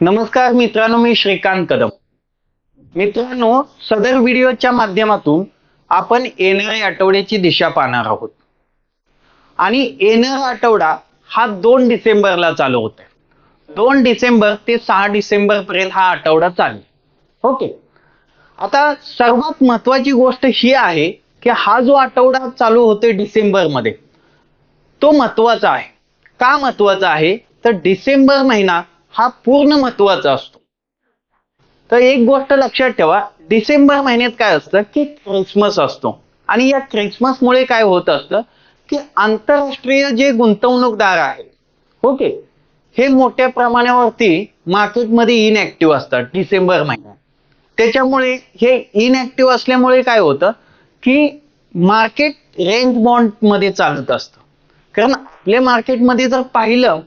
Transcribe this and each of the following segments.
नमस्कार मित्रांनो मी श्रीकांत कदम. मित्रांनो सदर व्हिडिओच्या माध्यमातून आपण येणाऱ्या आठवड्याची दिशा पाहणार आहोत. आणि येणारा आठवडा हा दोन डिसेंबरला चालू होत आहे दोन डिसेंबर ते सहा डिसेंबर पर्यंत हा आठवडा चालेल. ओके? आता सर्वात महत्वाची गोष्ट ही आहे की हा जो आठवडा चालू होतोय डिसेंबरमध्ये तो महत्त्वाचा आहे. का महत्त्वाचा आहे? तर डिसेंबर महिना हा पूर्ण महत्त्वाचा असतो. तर एक गोष्ट लक्षात ठेवा डिसेंबर महिन्यात काय असतं की क्रिसमस असतो. आणि या क्रिसमसमुळे काय होत असतं की आंतरराष्ट्रीय जे गुंतवणूकदार आहेत ओके हे मोठ्या प्रमाणावरती मार्केटमध्ये इनऍक्टिव्ह असतात डिसेंबर महिन्यात. त्याच्यामुळे हे इनऍक्टिव्ह असल्यामुळे काय होतं की मार्केट रेंज बॉन्डमध्ये चालत असतं. कारण आपल्या मार्केटमध्ये जर पाहिलं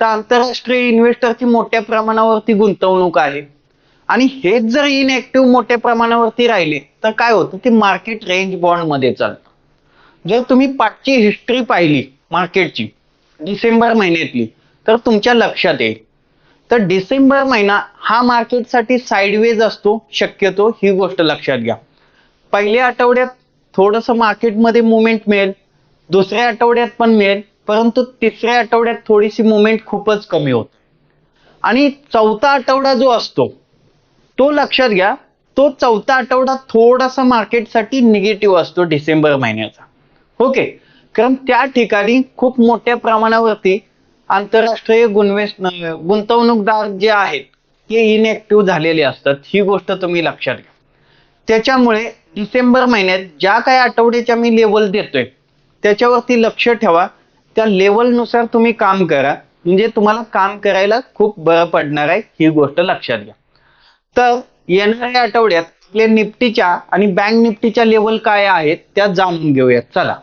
तर आंतरराष्ट्रीय इन्व्हेस्टरची मोठ्या प्रमाणावरती गुंतवणूक आहे. आणि हेच जर इनएक्टिव्ह मोठ्या प्रमाणावरती राहिले तर काय होतं? ते मार्केट रेंज बॉन्डमध्ये चालतं. जर तुम्ही पाठची हिस्ट्री पाहिली मार्केटची डिसेंबर महिन्यातली तर तुमच्या लक्षात येईल. तर डिसेंबर महिना हा मार्केटसाठी साईडवेज असतो शक्यतो ही गोष्ट लक्षात घ्या. पहिल्या आठवड्यात थोडंसं मार्केटमध्ये मुवमेंट मिळेल दुसऱ्या आठवड्यात पण मिळेल परंतु तिसऱ्या आठवड्यात थोडीशी मुवमेंट खूपच कमी होते. आणि चौथा आठवडा जो असतो तो लक्षात घ्या तो चौथा आठवडा थोडासा मार्केटसाठी निगेटिव्ह असतो डिसेंबर महिन्याचा. ओके कारण त्या ठिकाणी खूप मोठ्या प्रमाणावरती आंतरराष्ट्रीय गुणवेश गुंतवणूकदार जे आहेत ते इनएक्टिव्ह झालेले असतात. ही गोष्ट तुम्ही लक्षात घ्या. त्याच्यामुळे डिसेंबर महिन्यात ज्या काही आठवड्याच्या मी लेवल देतोय त्याच्यावरती लक्ष ठेवा. त्या लेवलनुसार तुम्ही काम करा. म्हणजे तुम्हाला काम करायला खूप बरं पडणार आहे ही गोष्ट लक्षात घ्या. तर येणाऱ्या आठवड्यात आपल्या निफ्टीच्या आणि बँक निफ्टीच्या लेवल काय आहेत त्या जाणून घेऊयात. चला.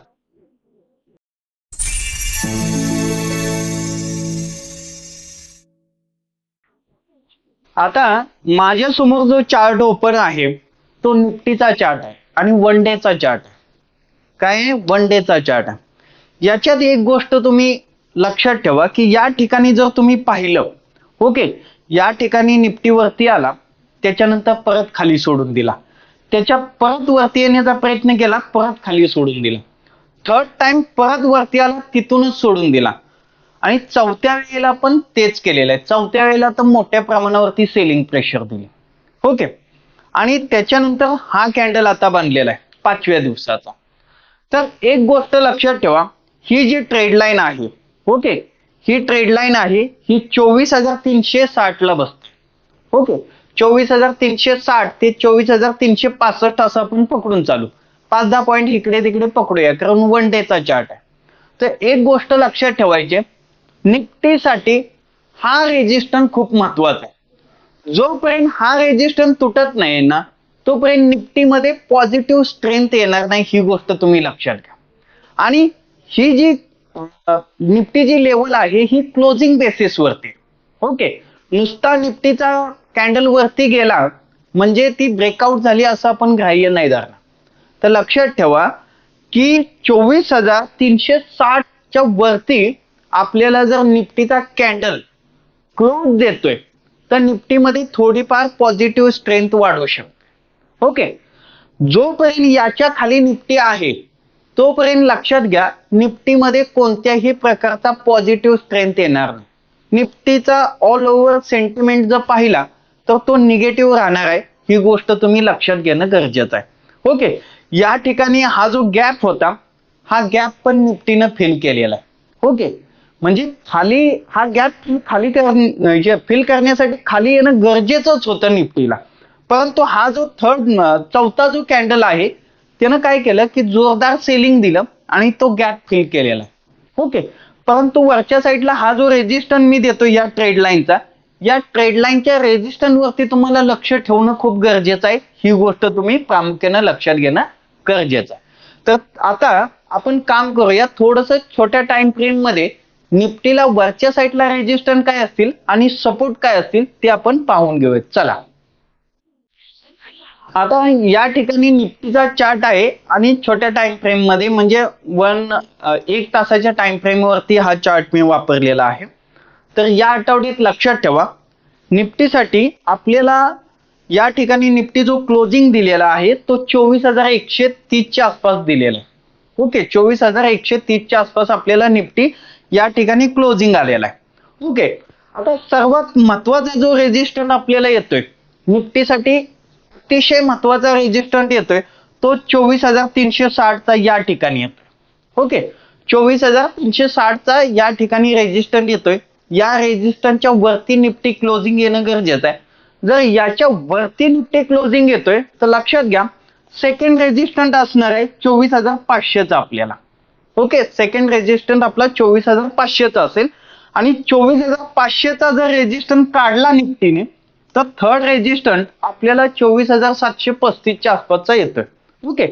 आता माझ्यासमोर जो चार्ट ओपन आहे तो निफ्टीचा चार्ट आहे आणि वन डेचा चार्ट आहे. काय वन डेचा चार्ट आहे. याच्यात एक गोष्ट तुम्ही लक्षात ठेवा की या ठिकाणी जर तुम्ही पाहिलं ओके या ठिकाणी निपटीवरती आला त्याच्यानंतर परत खाली सोडून दिला. त्याच्या परत वरती येण्याचा प्रयत्न केला परत खाली सोडून दिला. थर्ड टाइम परत वरती आला तिथूनच सोडून दिला. आणि चौथ्या वेळेला पण तेच केलेलं आहे. चौथ्या वेळेला तर मोठ्या प्रमाणावरती सेलिंग प्रेशर दिले. ओके. आणि त्याच्यानंतर हा कॅन्डल आता बांधलेला आहे पाचव्या दिवसाचा. तर एक गोष्ट लक्षात ठेवा ही जी ट्रेड लाईन आहे ओके ही ट्रेड लाईन आहे ही चोवीस हजार तीनशे साठ ला बसते ओके चोवीस हजार तीनशे साठ ते चोवीस हजार तीनशे पासष्ट असं आपण पकडून चालू. पाच दहा पॉईंट इकडे तिकडे पकडूया कारण वन डेचा चार्ट आहे. तर एक गोष्ट लक्षात ठेवायची निफ्टीसाठी हा रेजिस्टन्स खूप महत्त्वाचा आहे. जोपर्यंत हा रेजिस्टन्स तुटत नाही ना तोपर्यंत निफ्टीमध्ये पॉझिटिव्ह स्ट्रेंथ येणार नाही ही गोष्ट तुम्ही लक्षात घ्या. आणि ही जी निफ्टीची लेवल आहे ही क्लोजिंग बेसिस वरती. ओके नुसता निफ्टीचा कॅन्डल वरती गेला म्हणजे ती ब्रेकआउट झाली असं आपण ग्राह्य नाही धरणार. तर लक्षात ठेवा की चोवीस हजार तीनशे साठच्या वरती आपल्याला जर निफ्टीचा कॅन्डल क्लोज देतोय तर निफ्टीमध्ये थोडीफार पॉझिटिव्ह स्ट्रेंथ वाढवू शकते. ओके जोपर्यंत याच्या खाली निफ्टी आहे तोपर्यंत लक्षात घ्या निफ्टीमध्ये कोणत्याही प्रकारचा पॉझिटिव्ह स्ट्रेंथ येणार नाही. निफ्टीचा ऑल ओव्हर सेंटिमेंट जर पाहिला तर तो निगेटिव्ह राहणार आहे. ही गोष्ट तुम्ही लक्षात घेणं गरजेचं आहे. ओके या ठिकाणी हा जो गॅप होता हा गॅप पण निफ्टीनं फिल केलेला आहे. ओके म्हणजे खाली हा गॅप खाली कर म्हणजे फिल करण्यासाठी खाली येणं गरजेचंच होतं निफ्टीला. परंतु हा जो थर्ड चौथा जो कॅन्डल आहे त्यानं काय केलं की जोरदार सेलिंग दिलं आणि तो गॅप फिल केलेला. ओके परंतु वरच्या साईडला हा जो रेजिस्टन मी देतो या ट्रेड लाईनचा या ट्रेड लाईनच्या रेजिस्टन्स वरती तुम्हाला लक्ष ठेवणं खूप गरजेचं आहे. ही गोष्ट तुम्ही प्रामुख्यानं लक्षात घेणं गरजेचं आहे. तर आता आपण काम करूया थोडस छोट्या टाइम फ्रेममध्ये निफ्टीला वरच्या साईडला रेजिस्टन काय असतील आणि सपोर्ट काय असतील ते आपण पाहून घेऊयात. चला. आता या ठिकाणी निफ्टीचा चार्ट आहे आणि छोट्या टाइम फ्रेममध्ये म्हणजे वन एक तासाच्या टाइम फ्रेम वरती हा चार्ट मी वापरलेला आहे. तर या आठवड्यात लक्षात ठेवा निफ्टीसाठी आपल्याला या ठिकाणी निफ्टी जो क्लोजिंग दिलेला आहे तो चोवीस हजार एकशे तीसच्या आसपास दिलेला आहे. ओके चोवीस हजार एकशे तीसच्या आसपास आपल्याला निफ्टी या ठिकाणी क्लोजिंग आलेला आहे. ओके आता सर्वात महत्त्वाचा जो रेजिस्टंट आपल्याला येतोय निफ्टीसाठी अतिशय महत्त्वाचा रेजिस्टंट येतोय. तो चोवीस हजार तीनशे साठचा या ठिकाणी येतोय. ओके चोवीस हजार तीनशे साठचा या ठिकाणी रेजिस्टंट येतोय. या रेजिस्टंटच्या वरती निफ्टी क्लोजिंग येणं गरजेचं आहे. जर याच्या वरती निफ्टी क्लोजिंग येतोय तर लक्षात घ्या सेकंड रेजिस्टंट असणार आहे चोवीस हजार पाचशेचा आपल्याला. ओके सेकंड रेजिस्टंट आपला चोवीस हजार पाचशेचा असेल. आणि चोवीस हजार पाचशेचा जर रेजिस्टंट काढला निफ्टीने तर थर्ड रेजिस्टंट आपल्याला चोवीस हजार सातशे पस्तीसच्या आसपासचा येतोय. ओके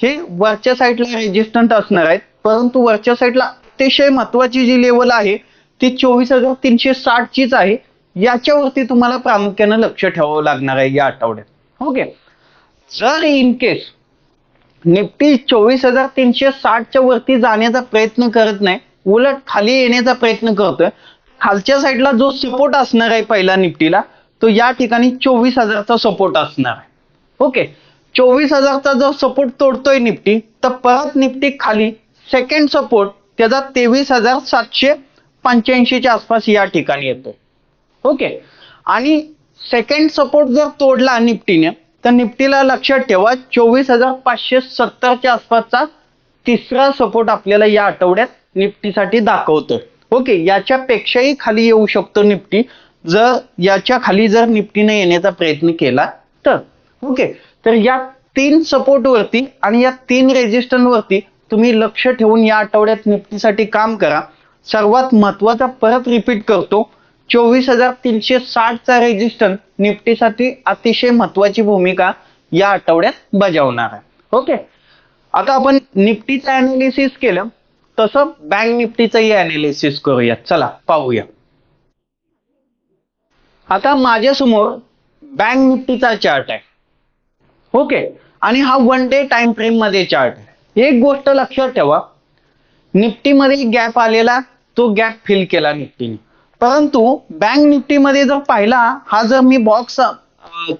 हे वरच्या साईडला रेजिस्टंट असणार आहेत परंतु वरच्या साईडला अतिशय महत्वाची जी लेवल आहे ती चोवीस हजार तीनशे साठचीच आहे. याच्यावरती तुम्हाला प्रामुख्यानं लक्ष ठेवावं लागणार आहे या आठवड्यात. ओके जर इन केस निफ्टी चोवीस हजार तीनशे साठच्या वरती जाण्याचा प्रयत्न करत नाही उलट खाली येण्याचा प्रयत्न करतोय खालच्या साईडला जो सपोर्ट असणार आहे पहिला निफ्टीला तो या ठिकाणी चोवीस हजारचा सपोर्ट असणार आहे. ओके चोवीस हजारचा जर सपोर्ट तोडतोय निफ्टी तर परत निफ्टी खाली सेकंड सपोर्ट त्याचा तेवीस हजार सातशे पंच्याऐंशीच्या आसपास या ठिकाणी येतोय. ओके आणि सेकंड सपोर्ट जर तोडला निफ्टीने तर निफ्टीला लक्षात ठेवा चोवीस हजार पाचशे सत्तरच्या आसपासचा तिसरा सपोर्ट आपल्याला या आठवड्यात निफ्टीसाठी दाखवतोय. ओके याच्यापेक्षाही खाली येऊ शकतो निफ्टी. जर याच्या खाली जर निफ्टीने येण्याचा प्रयत्न केला तर ओके तर या तीन सपोर्ट वरती आणि या तीन रेजिस्टंट वरती तुम्ही लक्ष ठेवून या आठवड्यात निफ्टीसाठी काम करा. सर्वात महत्त्वाचा परत रिपीट करतो. चोवीस हजार तीनशे साठचा रेजिस्टंट निफ्टीसाठी अतिशय महत्वाची भूमिका या आठवड्यात बजावणार आहे. ओके आता आपण निफ्टीचं अनालिसिस केलं. तसं बँक निफ्टीचंही अनालिसिस करूया चला पाहूया. आता माझ्यासमोर बँक निफ्टीचा चार्ट आहे. ओके. आणि हा वन डे टाइम फ्रेममध्ये चार्ट आहे. एक गोष्ट लक्षात ठेवा. निफ्टीमध्ये गॅप आलेला तो गॅप फिल केला निफ्टीने. परंतु बँक निफ्टीमध्ये जर पाहिला हा जर मी बॉक्स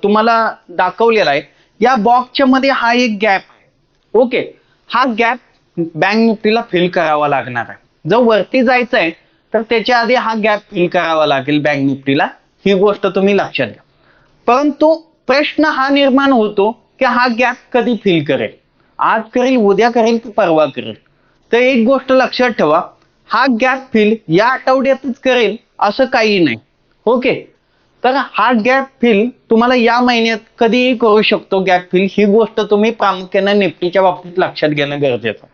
तुम्हाला दाखवलेला आहे या बॉक्सच्या मध्ये हा एक गॅप आहे. ओके. हा गॅप बँक निफ्टीला फिल करावा लागणार आहे. जर वरती जायचं आहे तर त्याच्या आधी हा गॅप फिल करावा लागेल बँक निफ्टीला. ही गोष्ट तुम्ही लक्षात घ्या. परंतु प्रश्न हा निर्माण होतो की हा गॅप कधी फिल करेल? आज करेल उद्या करेल की परवा करेल? तर एक गोष्ट लक्षात ठेवा हा गॅप फिल या आठवड्यातच करेल असं काही नाही. ओके? तर हा गॅप फिल तुम्हाला या महिन्यात कधीही करू शकतो गॅप फिल ही गोष्ट तुम्ही प्रामुख्याने निफ्टीच्या बाबतीत लक्षात घेणं गरजेचं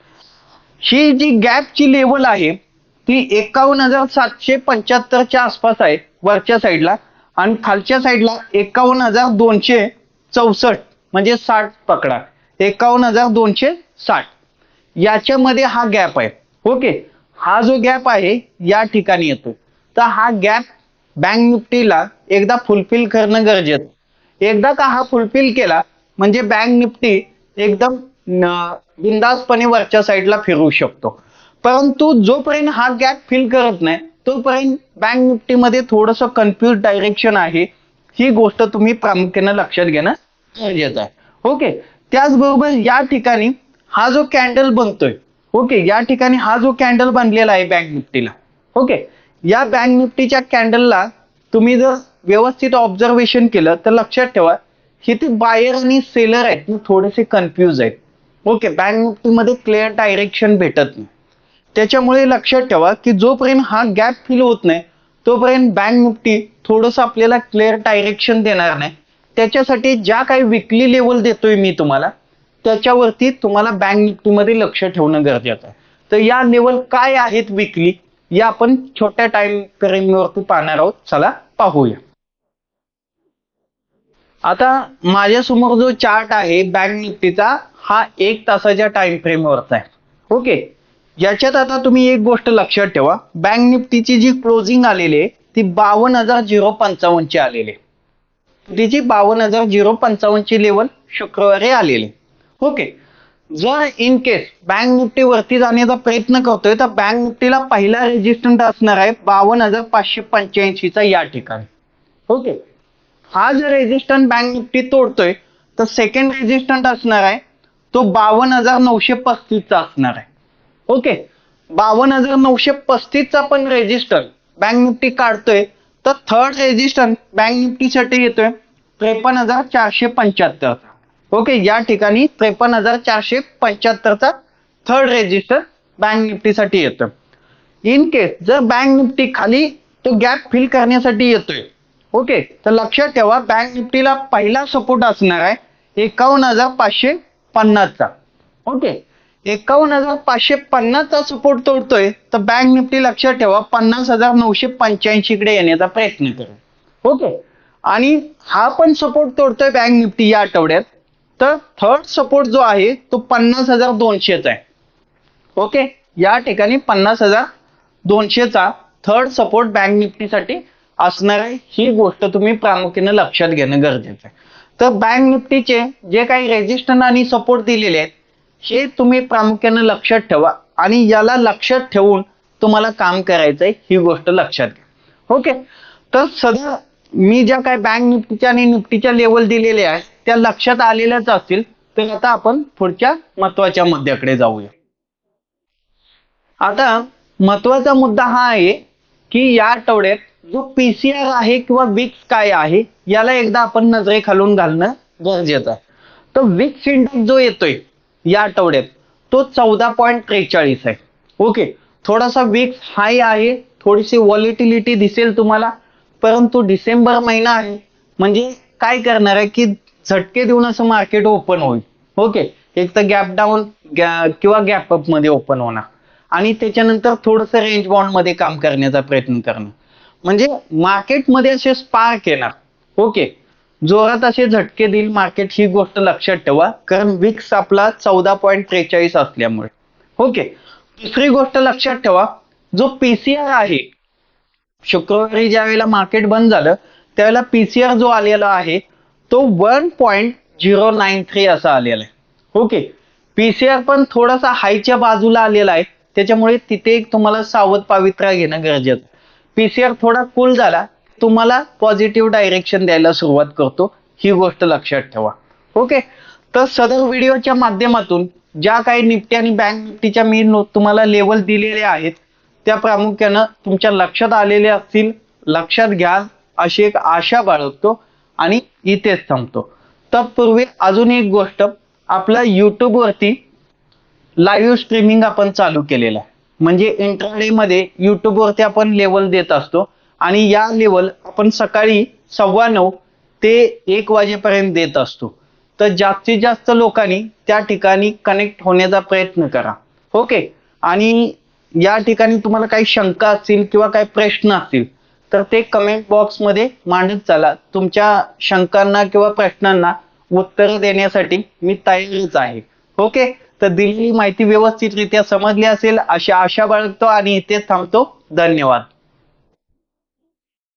ही जी गॅपची लेवल आहे ती एकावन्न हजार सातशे पंच्याहत्तरच्या आसपास आहे. वरच्या साईडला आणि खालच्या साईडला एकावन्न हजार दोनशे चौसष्ट म्हणजे साठ पकडा. एकावन्न हजार दोनशे साठ. याच्यामध्ये हा गॅप आहे. ओके? हा जो गॅप आहे या ठिकाणी येतो. तर हा गॅप बँक निफ्टीला एकदा फुलफिल करणं गरजेचं. एकदा का हा फुलफिल केला म्हणजे बँक निफ्टी एकदम बिंदासपणे वरच्या साईडला फिरू शकतो. परंतु जोपर्यंत हा गॅप फिल करत नाही तोपर्यंत बँक निफ्टीमध्ये थोडंसं कन्फ्युज डायरेक्शन आहे. ही गोष्ट तुम्ही प्रामुख्याने लक्षात घेणं गरजेचं आहे. ओके. त्याचबरोबर या ठिकाणी हा जो कॅन्डल बनतोय ओके या ठिकाणी हा जो कॅन्डल बनलेला आहे बँक निफ्टीला ओके. या बँक निफ्टीच्या कॅन्डलला तुम्ही जर व्यवस्थित ऑब्झर्वेशन केलं तर लक्षात ठेवा हे ते बायर आणि सेलर आहेत थोडेसे कन्फ्यूज आहेत. ओके बँक निफ्टीमध्ये क्लिअर डायरेक्शन भेटत नाही. त्याच्यामुळे लक्षात ठेवा की जोपर्यंत हा गॅप फिल होत नाही तोपर्यंत बँक निफ्टी थोडस आपल्याला क्लिअर डायरेक्शन देणार नाही. त्याच्यासाठी ज्या काही विकली लेवल देतोय मी तुम्हाला त्याच्यावरती तुम्हाला बँक निफ्टीमध्ये लक्ष ठेवणं गरजेचं आहे. तर या लेवल काय आहेत विकली या आपण छोट्या टाइम फ्रेमवरती पाहणार आहोत. चला पाहूया. आता माझ्यासमोर जो चार्ट आहे बँक निफ्टीचा हा एक तासाच्या टाइम फ्रेमवरचा आहे. ओके याच्यात आता तुम्ही एक गोष्ट लक्षात ठेवा. बँक निफ्टीची जी क्लोजिंग आलेली आहे ती बावन्न हजार झिरो पंचावन्नची आलेली आहे. तिची बावन्न हजार झिरो पंचावन्नची लेवल शुक्रवारी आलेली आहे. ओके जर इन केस बँक निफ्टी वरती जाण्याचा प्रयत्न करतोय तर बँक निफ्टीला पहिला रेजिस्टंट असणार आहे बावन्न हजार पाचशे पंच्याऐंशीचा या ठिकाणी. ओके हा जर रेजिस्टंट बँक निफ्टी तोडतोय तर सेकंड रेजिस्टंट असणार आहे तो बावन्न हजार नऊशे पस्तीसचा असणार आहे. ओके. बावन्न हजार नऊशे पस्तीसचा पण रेजिस्टर बँक निफ्टी काढतोय. तर थर्ड रेजिस्टर बँक निफ्टीसाठी येतोय. त्रेपन्न हजार चारशे पंच्याहत्तरचा ओके या ठिकाणी त्रेपन्न हजार चारशे पंच्याहत्तरचा थर्ड रेजिस्टर बँक निफ्टीसाठी येतो इन केस जर बँक निफ्टी खाली तो गॅप फिल करण्यासाठी येतोय. ओके तर लक्षात ठेवा बँक निफ्टीला पहिला सपोर्ट असणार आहे एकावन्न हजार पाचशे पन्नासचा ओके. एकावन्न हजार पाचशे पन्नासचा सपोर्ट तोडतोय. तर बँक निफ्टी लक्षात ठेवा पन्नास हजार नऊशे पंच्याऐंशी कडे येण्याचा प्रयत्न करा. ओके? आणि हा पण सपोर्ट तोडतोय बँक निफ्टी या आठवड्यात. तर थर्ड सपोर्ट जो आहे तो पन्नास हजार दोनशेचा आहे. ओके? या ठिकाणी पन्नास हजार दोनशेचा थर्ड सपोर्ट बँक निफ्टीसाठी असणार आहे. ही गोष्ट तुम्ही प्रामुख्याने लक्षात घेणं गरजेचं आहे. तर बँक निफ्टीचे जे काही रेजिस्टन्स आणि सपोर्ट दिलेले आहेत हे तुम्ही प्रामुख्याने लक्षात ठेवा. आणि याला लक्षात ठेवून तुम्हाला काम करायचं आहे ही गोष्ट लक्षात घ्या. ओके? तर सध्या मी ज्या काही बँक निफ्टीच्या आणि निफ्टीच्या लेवल दिलेल्या आहेत त्या लक्षात आलेल्याच असतील तर आता आपण पुढच्या महत्त्वाच्या मुद्द्याकडे जाऊया. आता महत्त्वाचा मुद्दा हा आहे की या आठवड्यात जो पीसीआर आहे किंवा विक्स काय आहे याला एकदा आपण नजरेखालून घालणं गरजेचं आहे. तर विक्स इंडेक्स जो येतोय या आठवड्यात. तो चौदा पॉईंट त्रेचाळीस आहे. ओके थोडासा विक्स हाय आहे. थोडीशी व्हॉलिटिलिटी दिसेल तुम्हाला. परंतु डिसेंबर महिना आहे. म्हणजे काय करणार आहे की झटके देऊन असं मार्केट ओपन होईल. ओके एक तर गॅप डाऊन किंवा गॅप अपमध्ये ओपन होणार. आणि त्याच्यानंतर थोडंसं रेंज बॉन्डमध्ये काम करण्याचा प्रयत्न करणं म्हणजे मार्केटमध्ये असे स्पार्क येणार. ओके जोरात असे झटके देईल मार्केट ही गोष्ट लक्षात ठेवा. कारण विक्स आपला चौदा पॉईंट त्रेचाळीस असल्यामुळे. ओके दुसरी गोष्ट लक्षात ठेवा. जो पीसीआर आहे शुक्रवारी ज्या वेळेला मार्केट बंद झालं त्यावेळेला पीसीआर जो आलेला आहे तो one point zero nine three असा आलेला आहे. ओके पीसीआर पण थोडासा हायच्या बाजूला आलेला आहे. त्याच्यामुळे तिथे एक तुम्हाला सावध पावित्रा घेणं गरजेचं पीसीआर थोडा कूल झाला. तुम्हाला पॉझिटिव्ह डायरेक्शन द्यायला सुरुवात करतो. ही गोष्ट लक्षात ठेवा. ओके तर सदर व्हिडिओच्या माध्यमातून ज्या काही निफ्टी आणि बँक निफ्टीच्या मी तुम्हाला लेवल दिलेले आहेत त्या प्रामुख्यानं तुमच्या लक्षात आलेले असतील. लक्षात घ्या. अशी एक आशा बाळगतो आणि इथेच थांबतो. तत्पूर्वी अजून एक गोष्ट आपल्या यूट्यूबवरती लाईव्ह स्ट्रीमिंग आपण चालू केलेलं आहे. म्हणजे इंटरनेटमध्ये यूट्यूबवरती आपण लेवल देत असतो. आणि या लेवल आपण सकाळी सव्वा नऊ ते एक वाजेपर्यंत देत असतो. तर जास्तीत जास्त लोकांनी त्या ठिकाणी कनेक्ट होण्याचा प्रयत्न करा. ओके आणि या ठिकाणी तुम्हाला काही शंका असतील किंवा काही प्रश्न असतील तर ते कमेंट बॉक्समध्ये मांडत चला. तुमच्या शंकांना किंवा प्रश्नांना उत्तर देण्यासाठी मी तयारीच आहे. ओके तर दिलेली माहिती व्यवस्थितरित्या समजली असेल अशी आशा बाळगतो आणि इथे थांबतो. धन्यवाद.